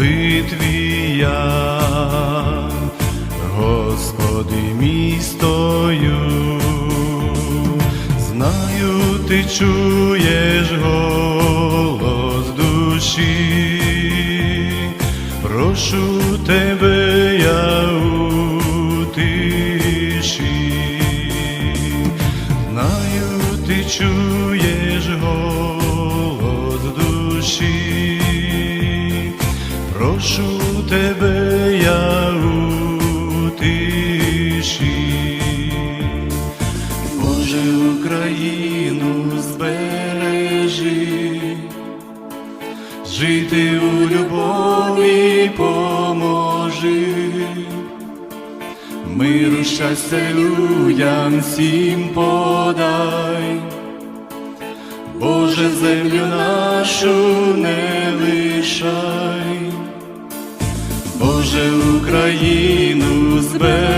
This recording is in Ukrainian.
молитві я, Господи, мій знаю, ти чуєш голос душі, прошу тебе я у тиші, знаю, ти чуєш голос душі, прошу тебе я у тиші. Боже, Україну збережи, жити у любові поможи, миру щастя людям всім подай, Боже, землю нашу не лишай, Боже, Україну збережи